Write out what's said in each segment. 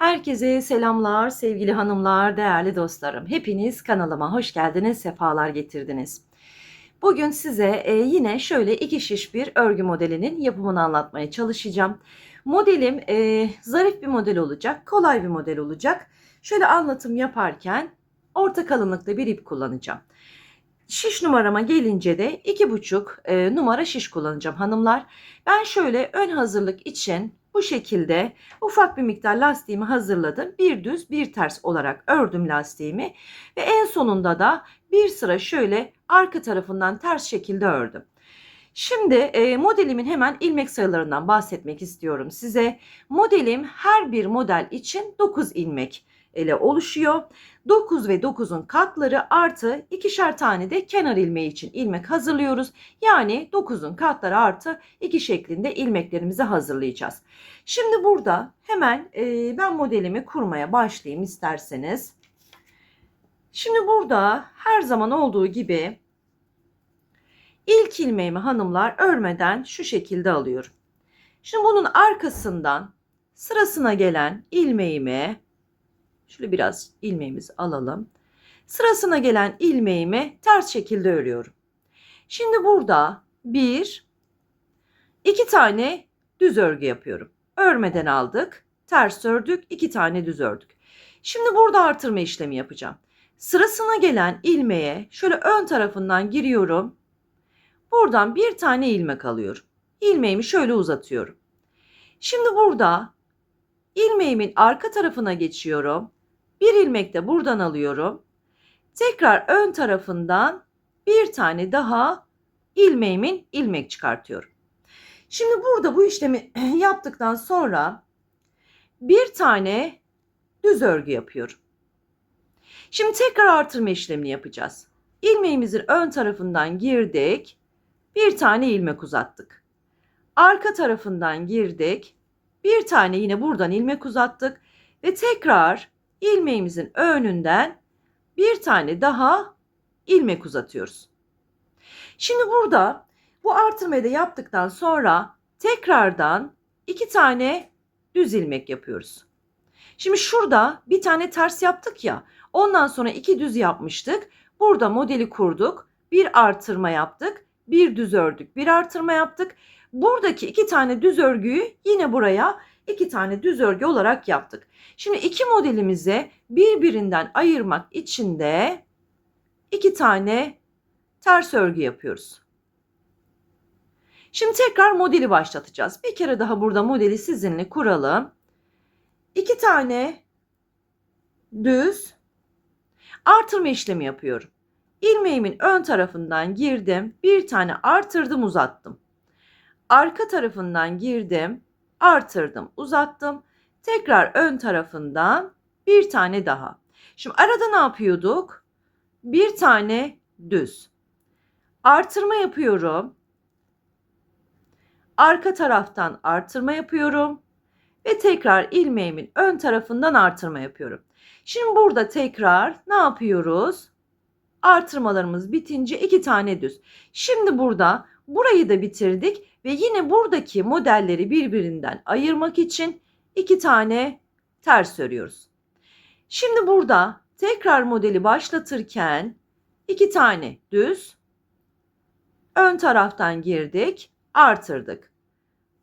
Herkese selamlar sevgili hanımlar, değerli dostlarım. Hepiniz kanalıma hoş geldiniz, sefalar getirdiniz. Bugün size e, yine şöyle iki şiş bir örgü modelinin yapımını anlatmaya çalışacağım. Modelim e, zarif bir model olacak, kolay bir model olacak. Şöyle anlatım yaparken orta kalınlıkta bir ip kullanacağım. Şiş numarama gelince de iki buçuk e, numara şiş kullanacağım hanımlar. Ben şöyle ön hazırlık için bu şekilde ufak bir miktar lastiğimi hazırladım. Bir düz bir ters olarak ördüm lastiğimi ve en sonunda da bir sıra şöyle arka tarafından ters şekilde ördüm. Şimdi e, modelimin hemen ilmek sayılarından bahsetmek istiyorum size. Modelim her bir model için 9 ilmek ile oluşuyor. 9 ve 9'un katları artı ikişer tane de kenar ilmeği için ilmek hazırlıyoruz. Yani 9'un katları artı 2 şeklinde ilmeklerimizi hazırlayacağız. Şimdi burada hemen e, ben modelimi kurmaya başlayayım isterseniz. Şimdi burada her zaman olduğu gibi ilk ilmeğimi hanımlar örmeden şu şekilde alıyorum. Şimdi bunun arkasından sırasına gelen ilmeğimi şöyle biraz ilmeğimizi alalım. Sırasına gelen ilmeğimi ters şekilde örüyorum. Şimdi burada bir, iki tane düz örgü yapıyorum. Örmeden aldık, ters ördük, iki tane düz ördük. Şimdi burada artırma işlemi yapacağım. Sırasına gelen ilmeğe şöyle ön tarafından giriyorum. Buradan bir tane ilmek alıyorum. İlmeğimi şöyle uzatıyorum. Şimdi burada ilmeğimin arka tarafına geçiyorum. Bir ilmek de buradan alıyorum. Tekrar ön tarafından bir tane daha ilmeğimin ilmek çıkartıyorum. Şimdi burada bu işlemi yaptıktan sonra bir tane düz örgü yapıyorum. Şimdi tekrar artırma işlemini yapacağız. İlmeğimizin ön tarafından girdik. Bir tane ilmek uzattık. Arka tarafından girdik. Bir tane yine buradan ilmek uzattık ve tekrar ilmeğimizin önünden bir tane daha ilmek uzatıyoruz. Şimdi burada bu artırmayı da yaptıktan sonra tekrardan iki tane düz ilmek yapıyoruz. Şimdi şurada bir tane ters yaptık ya. Ondan sonra iki düz yapmıştık. Burada modeli kurduk. Bir artırma yaptık. Bir düz ördük. Bir artırma yaptık. Buradaki iki tane düz örgüyü yine buraya iki tane düz örgü olarak yaptık. Şimdi iki modelimizi birbirinden ayırmak için de iki tane ters örgü yapıyoruz. Şimdi tekrar modeli başlatacağız. Bir kere daha burada modeli sizinle kuralım. İki tane düz artırma işlemi yapıyorum. İlmeğimin ön tarafından girdim. Bir tane artırdım uzattım. Arka tarafından girdim. Artırdım uzattım. Tekrar ön tarafından bir tane daha. Şimdi arada ne yapıyorduk? Bir tane düz. Artırma yapıyorum. Arka taraftan artırma yapıyorum ve tekrar ilmeğimin ön tarafından artırma yapıyorum. Şimdi burada tekrar ne yapıyoruz? Artırmalarımız bitince iki tane düz. Şimdi burada burayı da bitirdik ve yine buradaki modelleri birbirinden ayırmak için iki tane ters örüyoruz. Şimdi burada tekrar modeli başlatırken iki tane düz ön taraftan girdik, artırdık.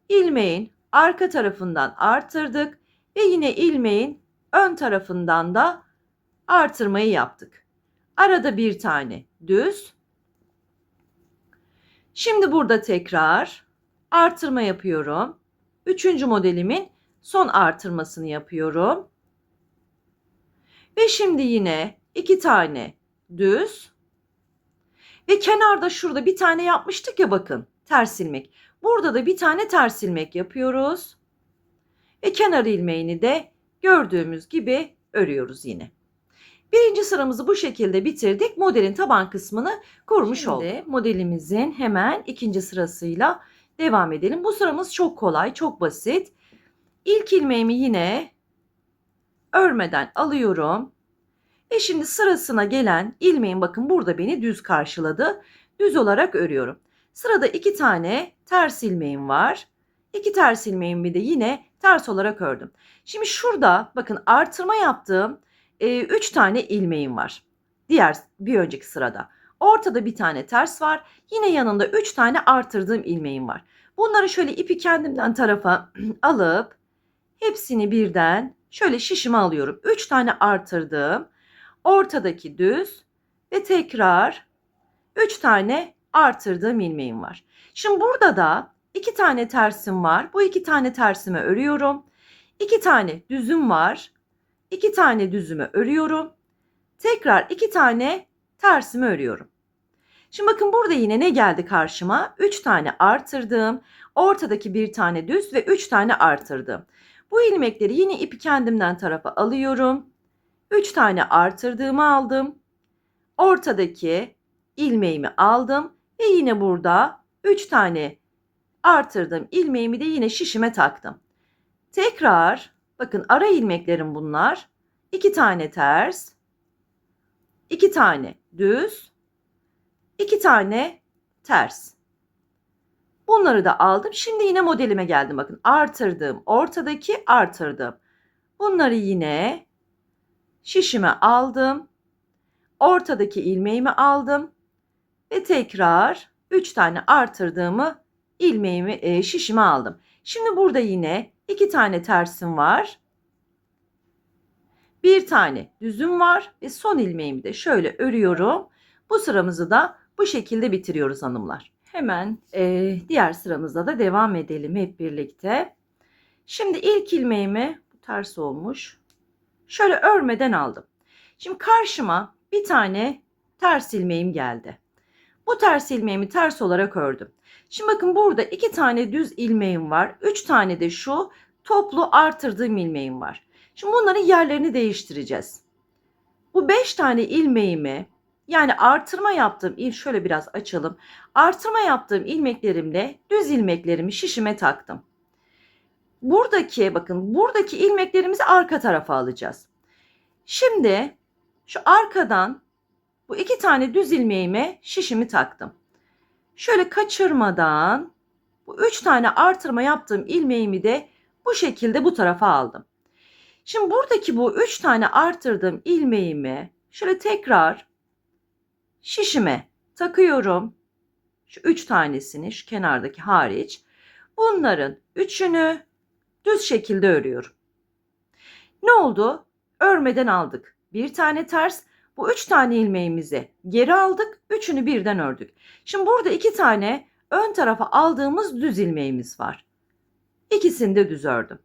İlmeğin arka tarafından artırdık ve yine ilmeğin ön tarafından da artırmayı yaptık. Arada bir tane düz. Şimdi burada tekrar artırma yapıyorum. Üçüncü modelimin son artırmasını yapıyorum. Ve şimdi yine iki tane düz. Ve kenarda şurada bir tane yapmıştık ya bakın ters ilmek. Burada da bir tane ters ilmek yapıyoruz. Ve kenar ilmeğini de gördüğümüz gibi örüyoruz yine. Birinci sıramızı bu şekilde bitirdik. Modelin taban kısmını kurmuş Şimdi olduk. modelimizin hemen ikinci sırasıyla devam edelim. Bu sıramız çok kolay, çok basit. İlk ilmeğimi yine örmeden alıyorum. Ve şimdi sırasına gelen ilmeğin bakın burada beni düz karşıladı. Düz olarak örüyorum. Sırada iki tane ters ilmeğim var. İki ters ilmeğimi de yine ters olarak ördüm. Şimdi şurada bakın artırma yaptığım 3 tane ilmeğim var. Diğer bir önceki sırada. Ortada bir tane ters var. Yine yanında 3 tane artırdığım ilmeğim var. Bunları şöyle ipi kendimden tarafa alıp hepsini birden şöyle şişime alıyorum. 3 tane artırdığım ortadaki düz ve tekrar 3 tane artırdığım ilmeğim var. Şimdi burada da 2 tane tersim var. Bu 2 tane tersimi örüyorum. 2 tane düzüm var. 2 tane düzümü örüyorum. Tekrar 2 tane tersimi örüyorum. Şimdi bakın burada yine ne geldi karşıma? 3 tane artırdığım, ortadaki bir tane düz ve 3 tane artırdım. Bu ilmekleri yine ipi kendimden tarafa alıyorum. 3 tane artırdığımı aldım. Ortadaki ilmeğimi aldım ve yine burada 3 tane artırdığım ilmeğimi de yine şişime taktım. Tekrar bakın ara ilmeklerim bunlar. 2 tane ters, 2 tane düz, 2 tane ters. Bunları da aldım. Şimdi yine modelime geldim. Bakın artırdım. Ortadaki artırdım. Bunları yine şişime aldım. Ortadaki ilmeğimi aldım. Ve tekrar 3 tane artırdığımı ilmeğimi e, şişime aldım. Şimdi burada yine 2 tane tersim var. Bir tane düzüm var ve son ilmeğimi de şöyle örüyorum. Bu sıramızı da bu şekilde bitiriyoruz hanımlar. Hemen e, diğer sıramızda da devam edelim hep birlikte. Şimdi ilk ilmeğimi ters olmuş. Şöyle örmeden aldım. Şimdi karşıma bir tane ters ilmeğim geldi. Bu ters ilmeğimi ters olarak ördüm. Şimdi bakın burada iki tane düz ilmeğim var. Üç tane de şu toplu artırdığım ilmeğim var. Şimdi bunların yerlerini değiştireceğiz. Bu beş tane ilmeğimi yani artırma yaptığım il şöyle biraz açalım. Artırma yaptığım ilmeklerimle düz ilmeklerimi şişime taktım. Buradaki bakın buradaki ilmeklerimizi arka tarafa alacağız. Şimdi şu arkadan bu iki tane düz ilmeğime şişimi taktım. Şöyle kaçırmadan bu üç tane artırma yaptığım ilmeğimi de bu şekilde bu tarafa aldım. Şimdi buradaki bu üç tane artırdığım ilmeğimi şöyle tekrar şişime takıyorum. Şu üç tanesini şu kenardaki hariç. Bunların üçünü düz şekilde örüyorum. Ne oldu? Örmeden aldık. Bir tane ters. Bu üç tane ilmeğimizi geri aldık. Üçünü birden ördük. Şimdi burada iki tane ön tarafa aldığımız düz ilmeğimiz var. İkisini de düz ördüm.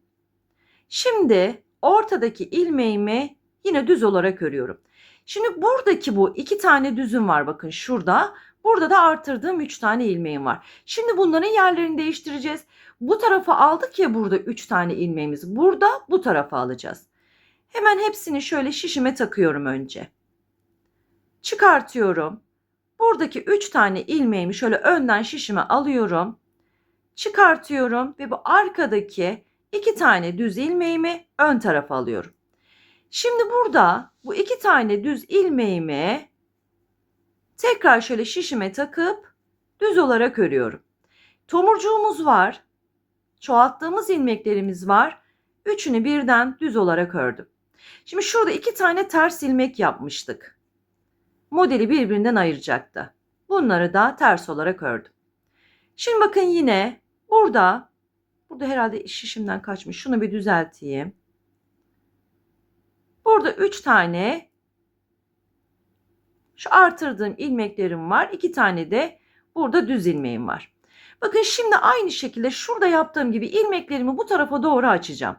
Şimdi ortadaki ilmeğimi yine düz olarak örüyorum. Şimdi buradaki bu iki tane düzüm var bakın şurada. Burada da artırdığım üç tane ilmeğim var. Şimdi bunların yerlerini değiştireceğiz. Bu tarafa aldık ya burada üç tane ilmeğimiz. Burada bu tarafa alacağız. Hemen hepsini şöyle şişime takıyorum önce. Çıkartıyorum. Buradaki üç tane ilmeğimi şöyle önden şişime alıyorum. Çıkartıyorum ve bu arkadaki iki tane düz ilmeğimi ön tarafa alıyorum. Şimdi burada bu iki tane düz ilmeğimi tekrar şöyle şişime takıp düz olarak örüyorum. Tomurcuğumuz var. Çoğalttığımız ilmeklerimiz var. Üçünü birden düz olarak ördüm. Şimdi şurada iki tane ters ilmek yapmıştık. Modeli birbirinden ayıracaktı. Bunları da ters olarak ördüm. Şimdi bakın yine burada burada herhalde şişimden kaçmış. Şunu bir düzelteyim. Burada 3 tane şu artırdığım ilmeklerim var. 2 tane de burada düz ilmeğim var. Bakın şimdi aynı şekilde şurada yaptığım gibi ilmeklerimi bu tarafa doğru açacağım.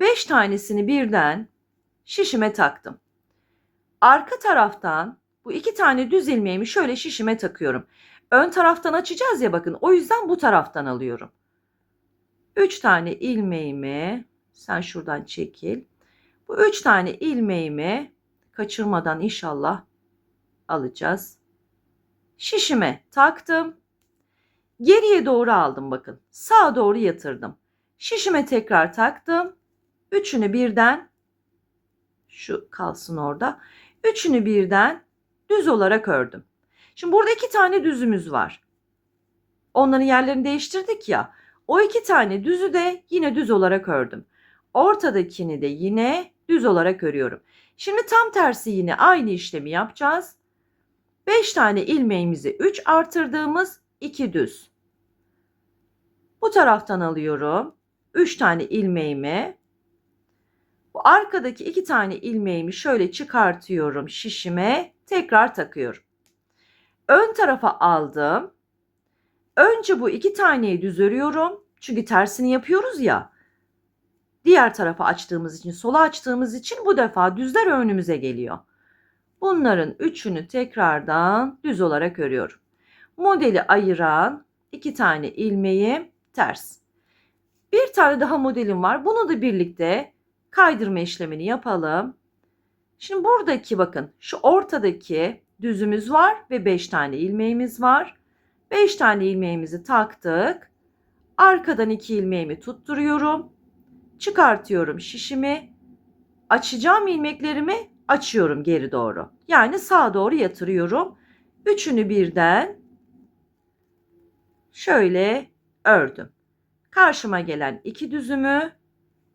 5 tanesini birden şişime taktım. Arka taraftan bu iki tane düz ilmeğimi şöyle şişime takıyorum. Ön taraftan açacağız ya bakın o yüzden bu taraftan alıyorum. 3 tane ilmeğimi sen şuradan çekil. Bu üç tane ilmeğimi kaçırmadan inşallah alacağız. Şişime taktım. Geriye doğru aldım bakın. Sağa doğru yatırdım. Şişime tekrar taktım. Üçünü birden şu kalsın orada. Üçünü birden düz olarak ördüm. Şimdi burada iki tane düzümüz var. Onların yerlerini değiştirdik ya. O iki tane düzü de yine düz olarak ördüm. Ortadakini de yine düz olarak örüyorum. Şimdi tam tersi yine aynı işlemi yapacağız. 5 tane ilmeğimizi 3 artırdığımız 2 düz. Bu taraftan alıyorum. 3 tane ilmeğimi. Bu arkadaki 2 tane ilmeğimi şöyle çıkartıyorum şişime. Tekrar takıyorum. Ön tarafa aldım. Önce bu iki taneyi düz örüyorum. Çünkü tersini yapıyoruz ya. Diğer tarafa açtığımız için, sola açtığımız için bu defa düzler önümüze geliyor. Bunların üçünü tekrardan düz olarak örüyorum. Modeli ayıran iki tane ilmeği ters. Bir tane daha modelim var. Bunu da birlikte kaydırma işlemini yapalım. Şimdi buradaki bakın şu ortadaki düzümüz var ve 5 tane ilmeğimiz var. 5 tane ilmeğimizi taktık. Arkadan 2 ilmeğimi tutturuyorum. Çıkartıyorum şişimi. Açacağım ilmeklerimi açıyorum geri doğru. Yani sağa doğru yatırıyorum. Üçünü birden şöyle ördüm. Karşıma gelen iki düzümü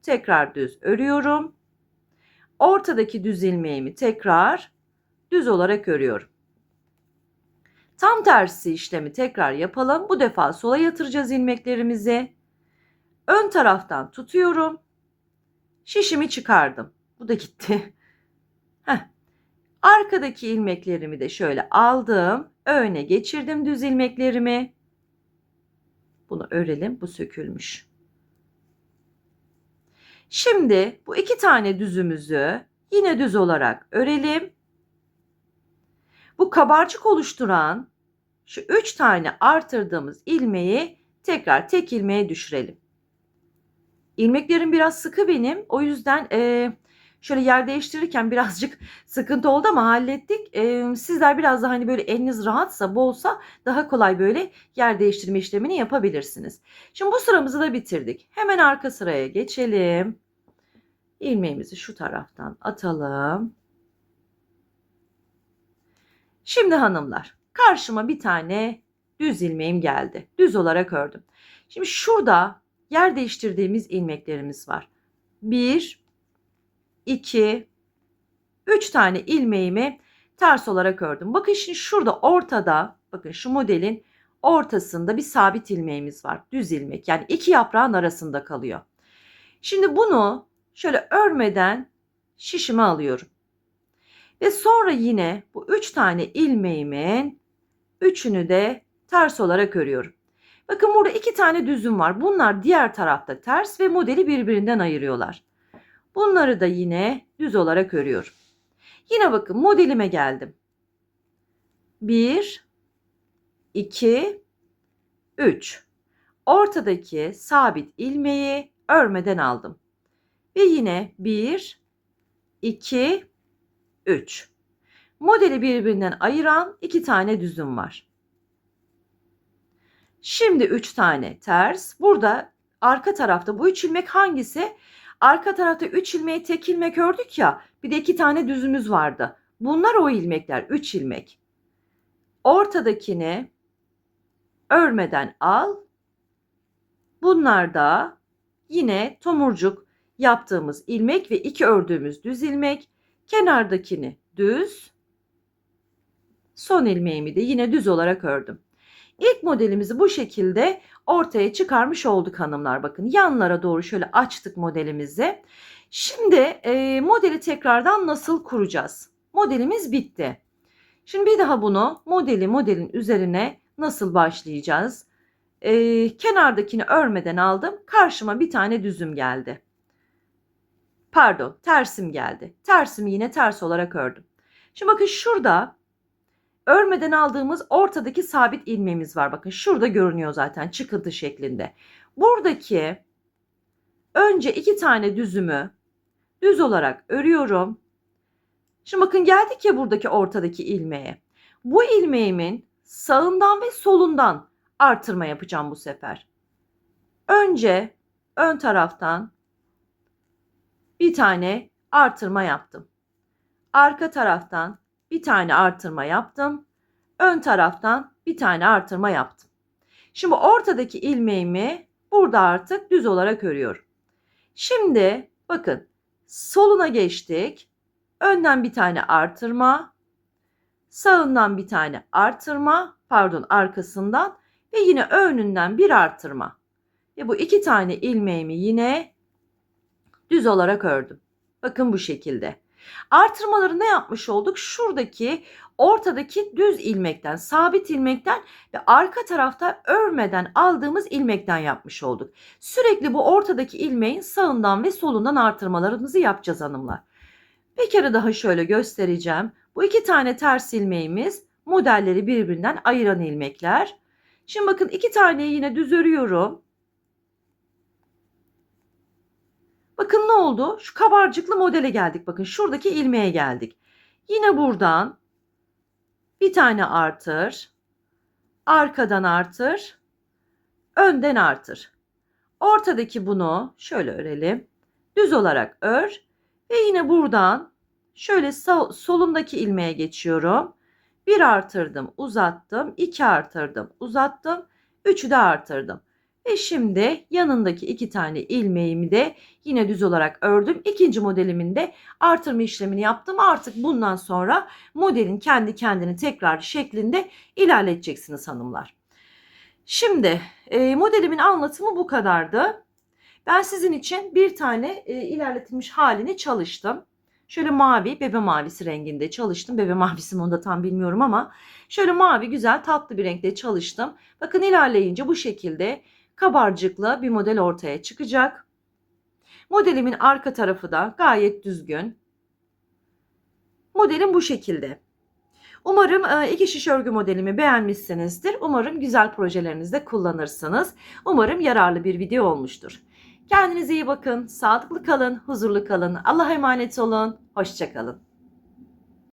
tekrar düz örüyorum. Ortadaki düz ilmeğimi tekrar düz olarak örüyorum. Tam tersi işlemi tekrar yapalım. Bu defa sola yatıracağız ilmeklerimizi. Ön taraftan tutuyorum. Şişimi çıkardım. Bu da gitti. Heh. Arkadaki ilmeklerimi de şöyle aldım. Öne geçirdim düz ilmeklerimi. Bunu örelim. Bu sökülmüş. Şimdi bu iki tane düzümüzü yine düz olarak örelim. Bu kabarcık oluşturan şu üç tane artırdığımız ilmeği tekrar tek ilmeğe düşürelim. İlmeklerim biraz sıkı benim. O yüzden e, şöyle yer değiştirirken birazcık sıkıntı oldu ama hallettik. E, sizler biraz daha hani böyle eliniz rahatsa, bolsa daha kolay böyle yer değiştirme işlemini yapabilirsiniz. Şimdi bu sıramızı da bitirdik. Hemen arka sıraya geçelim. İlmeğimizi şu taraftan atalım. Şimdi hanımlar karşıma bir tane düz ilmeğim geldi. Düz olarak ördüm. Şimdi şurada yer değiştirdiğimiz ilmeklerimiz var. 1, 2, 3 tane ilmeğimi ters olarak ördüm. Bakın şimdi şurada ortada bakın şu modelin ortasında bir sabit ilmeğimiz var. Düz ilmek yani iki yaprağın arasında kalıyor. Şimdi bunu şöyle örmeden şişime alıyorum. Ve sonra yine bu üç tane ilmeğimin üçünü de ters olarak örüyorum. Bakın burada iki tane düzüm var. Bunlar diğer tarafta ters ve modeli birbirinden ayırıyorlar. Bunları da yine düz olarak örüyorum. Yine bakın modelime geldim. 1 2 3 Ortadaki sabit ilmeği örmeden aldım. Ve yine 1 2 3 Modeli birbirinden ayıran iki tane düzüm var. Şimdi 3 tane ters. Burada arka tarafta bu 3 ilmek hangisi? Arka tarafta 3 ilmeği tek ilmek ördük ya. Bir de 2 tane düzümüz vardı. Bunlar o ilmekler. 3 ilmek. Ortadakini örmeden al. Bunlar da yine tomurcuk yaptığımız ilmek ve iki ördüğümüz düz ilmek. Kenardakini düz. Son ilmeğimi de yine düz olarak ördüm. İlk modelimizi bu şekilde ortaya çıkarmış olduk hanımlar. Bakın yanlara doğru şöyle açtık modelimizi. Şimdi e, modeli tekrardan nasıl kuracağız? Modelimiz bitti. Şimdi bir daha bunu modeli modelin üzerine nasıl başlayacağız? E, kenardakini örmeden aldım. Karşıma bir tane düzüm geldi. Pardon tersim geldi. Tersimi yine ters olarak ördüm. Şimdi bakın şurada örmeden aldığımız ortadaki sabit ilmeğimiz var. Bakın şurada görünüyor zaten çıkıntı şeklinde. Buradaki önce iki tane düzümü düz olarak örüyorum. Şimdi bakın geldik ya buradaki ortadaki ilmeğe. Bu ilmeğimin sağından ve solundan artırma yapacağım bu sefer. Önce ön taraftan bir tane artırma yaptım. Arka taraftan bir tane artırma yaptım. Ön taraftan bir tane artırma yaptım. Şimdi ortadaki ilmeğimi Burada artık düz olarak örüyorum. Şimdi bakın soluna geçtik. Önden bir tane artırma. Sağından bir tane artırma. Pardon arkasından. Ve yine önünden bir artırma. Ve bu iki tane ilmeğimi yine düz olarak ördüm. Bakın bu şekilde. Artırmaları ne yapmış olduk? Şuradaki ortadaki düz ilmekten, sabit ilmekten ve arka tarafta örmeden aldığımız ilmekten yapmış olduk. Sürekli bu ortadaki ilmeğin sağından ve solundan artırmalarımızı yapacağız hanımlar. Bir kere daha şöyle göstereceğim. Bu iki tane ters ilmeğimiz modelleri birbirinden ayıran ilmekler. Şimdi bakın iki taneyi yine düz örüyorum. Bakın ne oldu? Şu kabarcıklı modele geldik. Bakın şuradaki ilmeğe geldik. Yine buradan bir tane artır. Arkadan artır. Önden artır. Ortadaki bunu şöyle örelim. Düz olarak ör. Ve yine buradan şöyle sol, solundaki ilmeğe geçiyorum. Bir artırdım, uzattım. iki artırdım, uzattım. Üçü de artırdım. Ve şimdi yanındaki iki tane ilmeğimi de yine düz olarak ördüm. İkinci modelimin de artırma işlemini yaptım. Artık bundan sonra modelin kendi kendini tekrar şeklinde ilerleteceksiniz hanımlar. Şimdi e, modelimin anlatımı bu kadardı. Ben sizin için bir tane e, ilerletilmiş halini çalıştım. Şöyle mavi, bebe mavisi renginde çalıştım. Bebe mavisi mi onu da tam bilmiyorum ama şöyle mavi güzel tatlı bir renkte çalıştım. Bakın ilerleyince bu şekilde kabarcıklı bir model ortaya çıkacak. Modelimin arka tarafı da gayet düzgün. Modelim bu şekilde. Umarım e, iki şiş örgü modelimi beğenmişsinizdir. Umarım güzel projelerinizde kullanırsınız. Umarım yararlı bir video olmuştur. Kendinize iyi bakın, sağlıklı kalın, huzurlu kalın. Allah'a emanet olun. Hoşçakalın.